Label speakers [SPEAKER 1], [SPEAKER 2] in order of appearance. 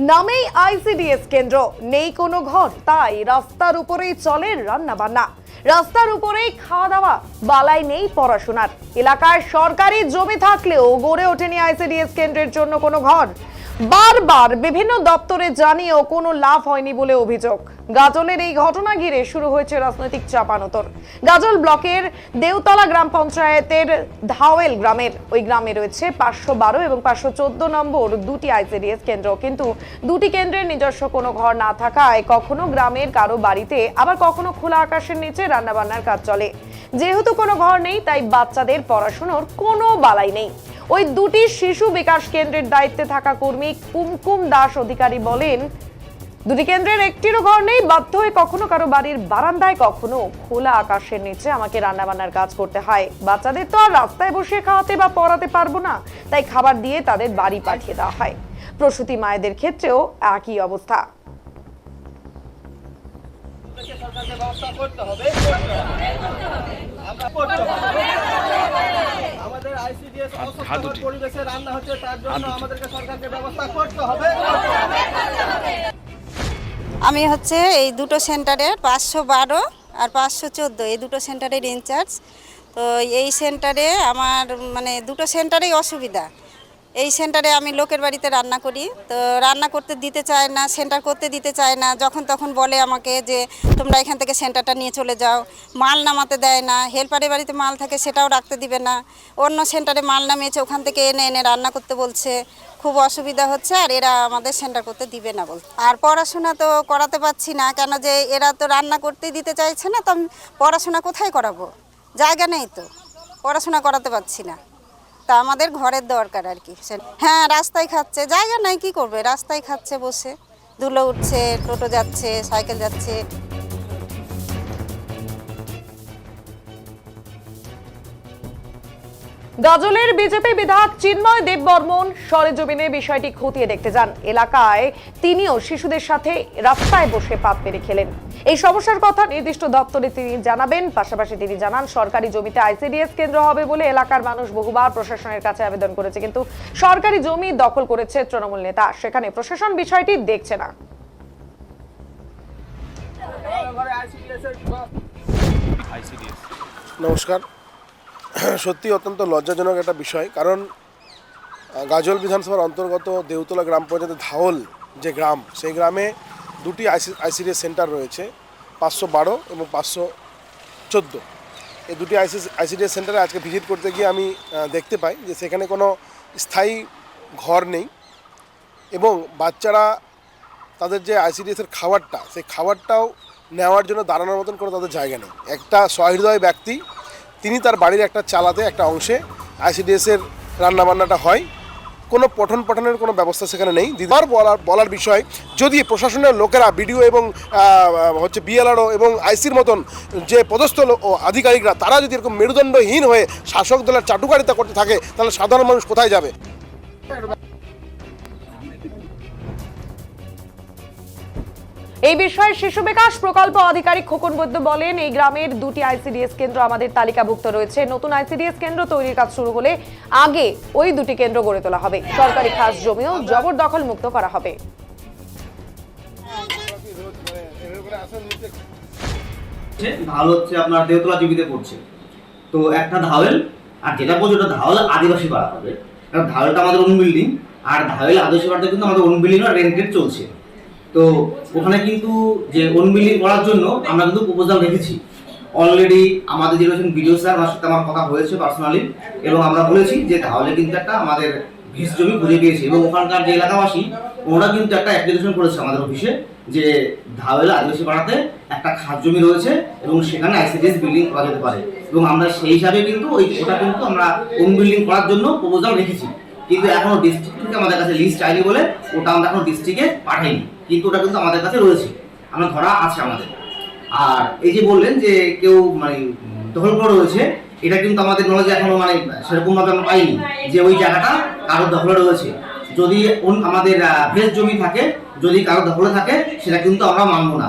[SPEAKER 1] নামেই আইসিডিএস কেন্দ্র। নেই কোনো ঘর, তাই রাস্তার উপরেই চলে রান্না বান্না রাস্তার উপরেই খাওয়া দাওয়া বালাই নেই পড়াশোনার। এলাকায় সরকারি জমি থাকলেও গড়ে ওঠেনি আইসিডিএস কেন্দ্রের জন্য কোনো ঘর। বারবার বিভিন্ন দপ্তরে জানিয়েও কোনো লাভ হয়নি বলে অভিযোগ। গাজলের এই ঘটনা ঘিরে শুরু হয়েছে রাজনৈতিক চাপানোতর। গাজল ব্লকের দেওতলা গ্রাম পঞ্চায়েতের ধাওয়েল গ্রামের, ওই গ্রামে রয়েছে পাঁচশো বারো এবং পাঁচশো চোদ্দ নম্বর দুটি আইসিডিএস কেন্দ্র। কিন্তু দুটি কেন্দ্রের নিজস্ব কোনো ঘর না থাকায় কখনো গ্রামের কারও বাড়িতে, আবার কখনো খোলা আকাশের নিচে রান্নাবান্নার কাজ চলে। যেহেতু কোনো ঘর নেই, তাই বাচ্চাদের পড়াশোনার কোনো বালাই নেই। ওই দুটি শিশু বিকাশ কেন্দ্রের দায়িত্বে থাকা কর্মী কুমকুম দাস অধিকারী বলেন, দুটি কেন্দ্রের একটিরও ঘর নেই, বাধ্য হয়ে কখনো কারও বাড়ির বারান্দায় কখনো খোলা আকাশের নিচে আমাকে রান্নাবান্নার কাজ করতে হয়। বাচ্চাদের তো আর রাস্তায় বসে খাওয়াতে বা পড়াতে পারব না, তাই খাবার দিয়ে তাদের বাড়ি পাঠিয়ে দেওয়া হয়। প্রসূতি মায়েদের ক্ষেত্রেও একই অবস্থা।
[SPEAKER 2] করতে হবে আমরা করতে হবে। আমাদের আইসিডিএস অস্বাস্থ্যকর পরিবেশে রান্না হচ্ছে তার জন্য আমাদেরকে সরকারকে ব্যবস্থা করতে হবে।
[SPEAKER 3] আমি হচ্ছে এই দুটো সেন্টারের পাঁচশো বারো আর পাঁচশো চোদ্দ এই দুটো সেন্টারের ইনচার্জ। তো এই সেন্টারে আমার মানে দুটো সেন্টারেই অসুবিধা। এই সেন্টারে আমি লোকের বাড়িতে রান্না করি। তো রান্না করতে দিতে চায় না, সেন্টার করতে দিতে চায় না। যখন তখন বলে আমাকে যে, তোমরা এখান থেকে সেন্টারটা নিয়ে চলে যাও। মাল নামাতে দেয় না। হেল্পারের বাড়িতে মাল থাকে সেটাও রাখতে দিবে না। অন্য সেন্টারে মাল নামিয়েছে, ওখান থেকে এনে এনে রান্না করতে বলছে। খুব অসুবিধা হচ্ছে আর এরা আমাদের সেন্টার করতে দিবে না বল। আর পড়াশোনা তো করাতে পারছি না। কেন যে এরা তো রান্না করতেই দিতে চাইছে না, তো আমি পড়াশোনা কোথায় করাবো? জায়গা নেই তো। পড়াশোনা করাতে পারছি না। তা আমাদের ঘরের দরকার আর কি। হ্যাঁ রাস্তায় খাচ্ছে। জায়গা নাই, কি করবে? রাস্তায় খাচ্ছে বসে। ধুলো উঠছে, টোটো যাচ্ছে, সাইকেল যাচ্ছে।
[SPEAKER 1] গাজলের বিজেপি বিধায়ক চিন্ময় দেববর্মন সরেজমিনে বিষয়টি খতিয়ে দেখতে যান। এলাকায় তিনিও শিশুদের সাথে রাস্তায় বসে পাত পেরে খেলেন। এই সমস্যার কথা নির্দিষ্ট দপ্তরে তিনি জানাবেন। পাশাপাশি তিনি জানান, সরকারি জমিতে আইসিডিএস কেন্দ্র হবে বলে এলাকার মানুষ বহুবার প্রশাসনের কাছে আবেদন করেছে। কিন্তু সরকারি জমি দখল করেছে তৃণমূল নেতা। সেখানে প্রশাসন বিষয়টি দেখছে না।
[SPEAKER 4] নমস্কার। সত্যি অত্যন্ত লজ্জাজনক একটা বিষয়। কারণ গাজল বিধানসভার অন্তর্গত দেউতলা গ্রাম পঞ্চায়েতের ধাওল যে গ্রাম, সেই গ্রামে দুটি আইসি, আইসিডিএস সেন্টার রয়েছে, পাঁচশো বারো এবং পাঁচশো চোদ্দ। এই দুটি আইসি, আইসিডিএস সেন্টারে আজকে ভিজিট করতে গিয়ে আমি দেখতে পাই যে সেখানে কোনো স্থায়ী ঘর নেই এবং বাচ্চারা তাদের যে আইসিডিএসের খাবারটা, সেই খাবারটাও নেওয়ার জন্য দাঁড়ানোর মতন কোনো তাদের জায়গা নেই। একটা সহৃদয় ব্যক্তি তিনি তার বাড়ির একটা চালাতে, একটা অংশে আইসিডিএসের রান্নাবান্নাটা হয়। কোনো পঠন পাঠনের কোনো ব্যবস্থা সেখানে নেই। দিদার বলার বলার বিষয়, যদি প্রশাসনের লোকেরা বিডিও এবং হচ্ছে বিএলআরও এবং আইসির মতন যে পদস্থ আধিকারিকরা, তারা যদি এরকম মেরুদণ্ডহীন হয়ে শাসক দলের চাটুকারিতা করতে থাকে, তাহলে সাধারণ মানুষ কোথায় যাবে?
[SPEAKER 1] এই বিষয়ে শিশু বিকাশ প্রকল্প আধিকারিক খোকন বৈদ্য বলেন, এই গ্রামের দুটি আইসিডিএস কেন্দ্র আমাদের তালিকাভুক্ত রয়েছে। নতুন আইসিডিএস কেন্দ্র তৈরির কাজ শুরু হলে আগে ওই দুটি কেন্দ্র গড়ে তোলা হবে। সরকারি খাস জমিও জবরদখল মুক্ত করা হবে।
[SPEAKER 5] হচ্ছে হচ্ছে আপনার দেহতলা জীবিতে পড়ছে। তো একটা ধাওয়েল আর যেটা বলছে ওটা ধাওয়াল আদিবাসী পাড়া হবে। কারণ ধাওয়ালটা আমাদের ওন বিল্ডিং আর ধাওয়াল আদিবাসী পাড়াতে কিন্তু আমাদের ওন বিল্ডিং রেন্টেড চলছে। তো ওখানে কিন্তু যে বিল্ডিং করার জন্য আমরা কিন্তু প্রপোজাল রেখেছি। অলরেডি আমাদের যে রয়েছেন বিডিও স্যার আমার সাথে আমার কথা হয়েছে পার্সোনালি এবং আমরা বলেছি যে তাহলে কিন্তু একটা আমাদের ভিস জমি খুঁজে দিয়েছি এবং ওখানকার যে এলাকাবাসী, ওরা কিন্তু একটা অ্যাপ্লিকেশন করেছে আমাদের অফিসে যে ধাওয়েল আদিবাসী পাড়াতে একটা খাস জমি রয়েছে এবং সেখানে আইসিডিএস বিল্ডিং করা যেতে পারে। এবং আমরা সেই হিসাবে কিন্তু ওই ওটা কিন্তু আমরা ওন বিল্ডিং করার জন্য প্রপোজাল রেখেছি। কিন্তু এখনও ডিস্ট্রিক্ট থেকে আমাদের কাছে লিস্ট চাইনি বলে ওটা আমরা এখনও ডিস্ট্রিক্টে পাঠাইনি। কিন্তু ওটা কিন্তু আমাদের কাছে রয়েছে। আমরা ধরা আছে আমাদের। আর এই যে বললেন যে কেউ মানে দখল করে রয়েছে, এটা কিন্তু আমাদের নলেজে এখনও মানে সেরকম মতো আমরা পাইনি যে ওই জায়গাটা কারোর দখলে রয়েছে। যদি আমাদের ভেজ জমি থাকে, যদি কারও দখলে থাকে, সেটা কিন্তু আমরা মানবো না।